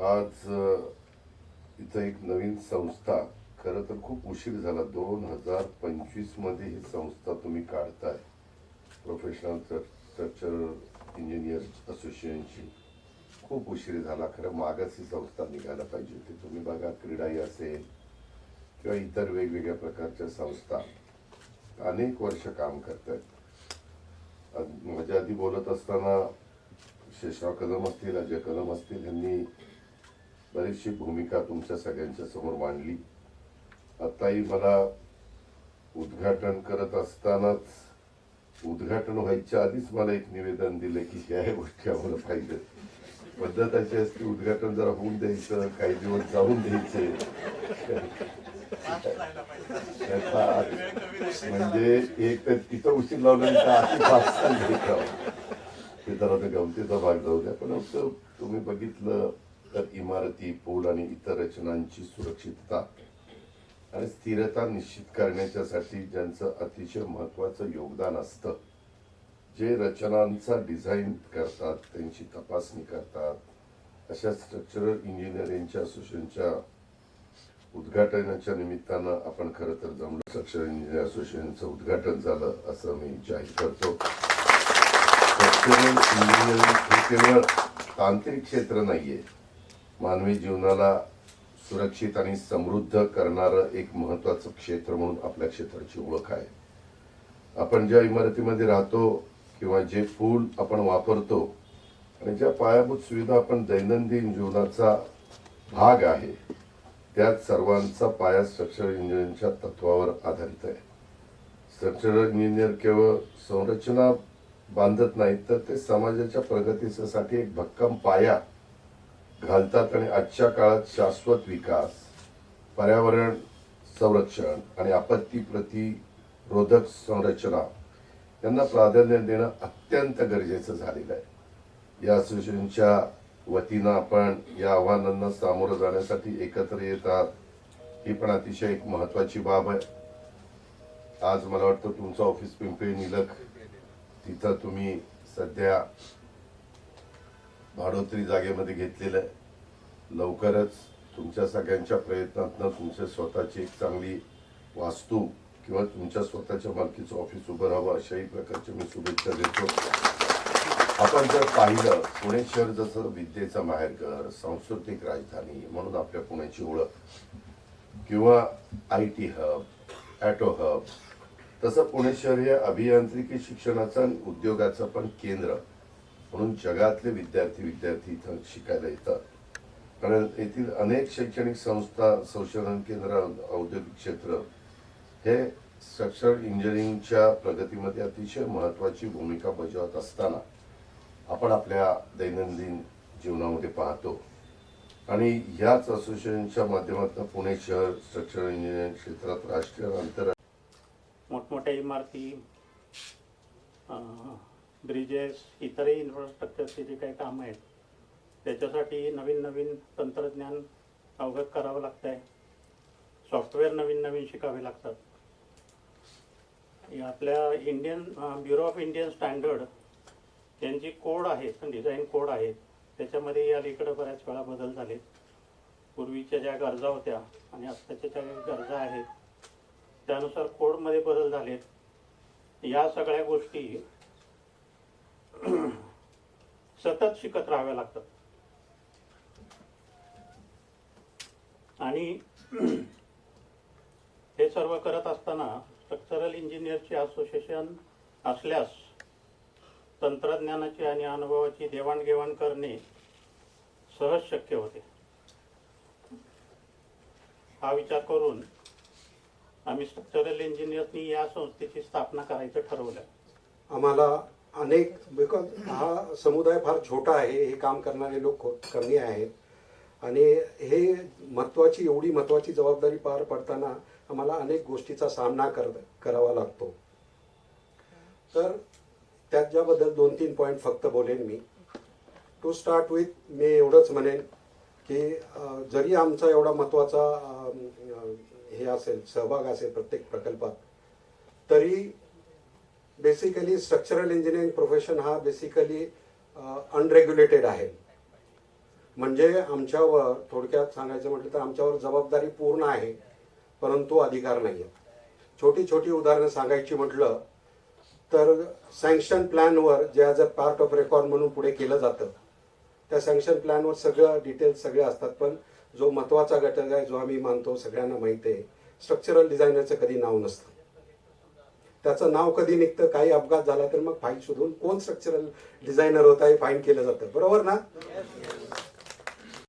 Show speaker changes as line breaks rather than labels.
आज इथं एक नवीन संस्था खरं तर खूप उशीर झाला. दोन हजार पंचवीसमध्ये ही संस्था तुम्ही काढताय. प्रोफेशनल स्ट्रक्चर इंजिनियर्स असोसिएशनची खूप उशीर झाला. खरं मागास ही संस्था निघायला पाहिजे होती. तुम्ही बघा क्रीडाई असेल किंवा इतर वेगवेगळ्या प्रकारच्या संस्था. अनेक वर्ष काम करतायत. आहेत माझ्या म्हणजे आधी बोलत असताना शेषराव कदम असतील अजय कदम असतील यांनी बरीचशी भूमिका तुमच्या सगळ्यांच्या समोर मांडली. आताही मला उद्घाटन करत असतानाच उद्घाटन व्हायच्या आधीच मला एक निवेदन दिलं की ह्या गोष्टी आम्हाला पाहिजे. पद्धत अशी असते उद्घाटन जरा होऊन द्यायचं काही दिवस जाऊन द्यायचे. म्हणजे एक तर तिथं उशीर लावल्यानंतर ते जरा ते गमतीचा भाग जाऊ द्या पण असं तुम्ही बघितलं तर इमारती पूल आणि इतर रचनांची सुरक्षितता आणि स्थिरता निश्चित करण्याच्यासाठी ज्यांचं अतिशय महत्वाचं योगदान असतं जे रचनांचा डिझाईन करतात त्यांची तपासणी करतात. अशा स्ट्रक्चरल इंजिनिअरिंगच्या असोसिएशनच्या उद्घाटनाच्या निमित्तानं आपण खरं तर जमलो. स्ट्रक्चरल इंजिनिअर असोसिएशनचं उद्घाटन झालं असं मी जाहीर करतो. स्ट्रक्चरल इंजिनिअरिंग हे केवळ तांत्रिक क्षेत्र नाहीये. मानवी जीवनाला सुरक्षित आणि समृद्ध करणारं एक महत्वाचं क्षेत्र म्हणून आपल्या क्षेत्राची ओळख आहे. आपण ज्या इमारतीमध्ये राहतो किंवा जे फूल आपण वापरतो आणि ज्या पायाभूत सुविधा आपण दैनंदिन जीवनाचा भाग आहे त्यात सर्वांचा पाया स्ट्रक्चरल इंजिनिअरिंगच्या तत्वावर आधारित आहे. स्ट्रक्चरल इंजिनियर केवळ संरचना बांधत नाहीत तर ते समाजाच्या प्रगतीसाठी एक भक्कम पाया घालतात आणि आजच्या काळात शाश्वत विकास पर्यावरण संरक्षण आणि आपत्ती प्रतिरोधक संरचना यांना प्राधान्य देणं अत्यंत गरजेचं झालेलं आहे. या असोसिएशनच्या वतीनं आपण या आव्हानांना सामोरं जाण्यासाठी एकत्र येतात. ही पण अतिशय एक महत्वाची बाब आहे. आज मला वाटतं तुमचं ऑफिस पिंपळी निलख तिथं तुम्ही सध्या भाडोत्री जागेमध्ये घेतलेलं आहे. लवकरच तुमच्या सगळ्यांच्या प्रयत्नातनं तुमच्या स्वतःची एक चांगली वास्तू किंवा तुमच्या स्वतःच्या मालकीचं ऑफिस उभं राहावं अशाही प्रकारच्या मी शुभेच्छा देतो. आपण जर पाहिलं पुणे शहर जसं विद्येचं माहेरघर सांस्कृतिक राजधानी म्हणून आपल्या पुण्याची ओळख किंवा I T hub auto hub तसं पुणे शहर हे अभियांत्रिकी शिक्षणाचं आणि उद्योगाचं पण केंद्र. म्हणून जगातले विद्यार्थी विद्यार्थी इथं शिकायला येतात. कारण येथील अनेक शैक्षणिक संस्था संशोधन केंद्र औद्योगिक क्षेत्र हे स्ट्रक्चरल इंजिनिअरिंगच्या प्रगतीमध्ये अतिशय महत्वाची भूमिका बजावत असताना आपण आपल्या दैनंदिन जीवनामध्ये पाहतो. आणि ह्याच असोसिएशनच्या माध्यमातून पुणे शहर स्ट्रक्चरल इंजिनिअरिंग क्षेत्रात राष्ट्रीय अंतर आंतरराष्ट्रीय
मोठमोठ्या इमारती ब्रिजेस इतरही इन्फ्रास्ट्रक्चरचे जे काही कामं आहेत त्याच्यासाठी नवीन नवीन तंत्रज्ञान अवगत करावं लागतं आहे सॉफ्टवेअर नवीन नवीन शिकावे लागतात. आपल्या Indian bureau of Indian standard यांची कोड आहेत डिझाईन कोड आहेत. त्याच्यामध्ये अलीकडं बऱ्याच वेळा बदल झाले पूर्वीच्या ज्या गरजा होत्या आणि आत्ताच्या ज्या गरजा आहेत त्यानुसार कोडमध्ये बदल झालेत. या सगळ्या गोष्टी सतत शिकत राहाव्या लागतात. आणि हे सर्व करत असताना स्ट्रक्चरल इंजिनियरचे असोसिएशन असल्यास तंत्रज्ञानाची आणि अनुभवाची देवाणघेवाण करणे सहज शक्य होते. हा विचार करून आम्ही स्ट्रक्चरल इंजिनियर्सनी या संस्थेची स्थापना करायचं ठरवलं.
आम्हाला अनेक बिकॉज हा समुदाय फार छोटा आहे हे काम करणारे लोक खूप कमी आहेत. आणि हे महत्वाची एवढी महत्वाची जबाबदारी पार पडताना आम्हाला अनेक गोष्टीचा सामना कर करावा लागतो. तर त्याच्याबद्दल दोन तीन पॉईंट फक्त बोलेन मी. टू स्टार्ट विथ मी एवढंच म्हणेन की जरी आमचा एवढा महत्त्वाचा हे असेल सहभाग असेल प्रत्येक प्रकल्पात तरी बेसिकली स्ट्रक्चरल इंजिनिअरिंग प्रोफेशन हा बेसिकली अनरेग्युलेटेड आहे. म्हणजे आमच्यावर थोडक्यात सांगायचं म्हटलं तर आमच्यावर जबाबदारी पूर्ण आहे परंतु अधिकार नाही आहेत छोटी छोटी उदाहरणं सांगायची म्हटलं तर सँक्शन प्लॅनवर जे as a part of record म्हणून पुढे केलं जातं त्या सँक्शन प्लॅनवर सगळं डिटेल्स सगळे असतात पण जो महत्त्वाचा घटक आहे जो आम्ही मानतो सगळ्यांना माहिती आहे स्ट्रक्चरल डिझायनरचं कधी नाव नसतं. त्याचं नाव कधी निघतं काही अपघात झाला तर मग फाईन शोधून कोण स्ट्रक्चरल डिझायनर होता हे फाईन केलं जातं. बरोबर ना?